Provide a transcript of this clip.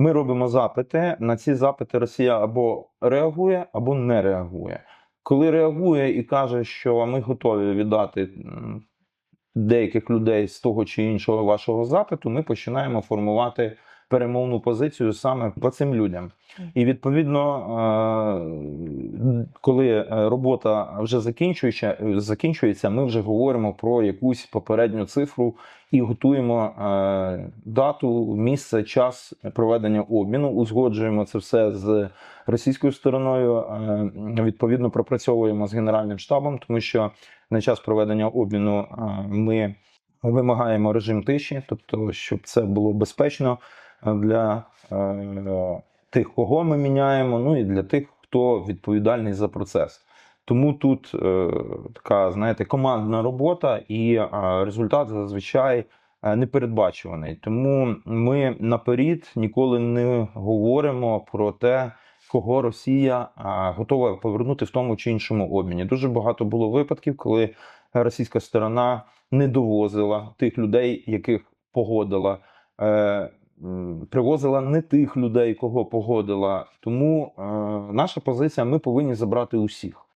Ми робимо запити. На ці запити Росія або реагує, або не реагує. Коли реагує і каже, що ми готові віддати деяких людей з того чи іншого вашого запиту, ми починаємо формувати перемовну позицію саме по цим людям. І відповідно, е, коли е, робота вже закінчується, закінчується, ми вже говоримо про якусь попередню цифру і готуємо е, дату, місце, час проведення обміну. Узгоджуємо це все з російською стороною. е, Відповідно, пропрацьовуємо з генеральним штабом, тому що на час проведення обміну е, ми вимагаємо режим тиші, тобто, щоб це було безпечно е, для е, тих, кого ми міняємо, ну і для тих, хто відповідальний за процес. Тому тут е, така, знаєте, командна робота, і е, результат зазвичай непередбачуваний. Тому ми наперед ніколи не говоримо про те, кого Росія готова повернути в тому чи іншому обміні. Дуже багато було випадків, коли російська сторона не довозила тих людей, яких погодила. Привозила не тих людей, кого погодила. Тому е, наша позиція: ми повинні забрати усіх.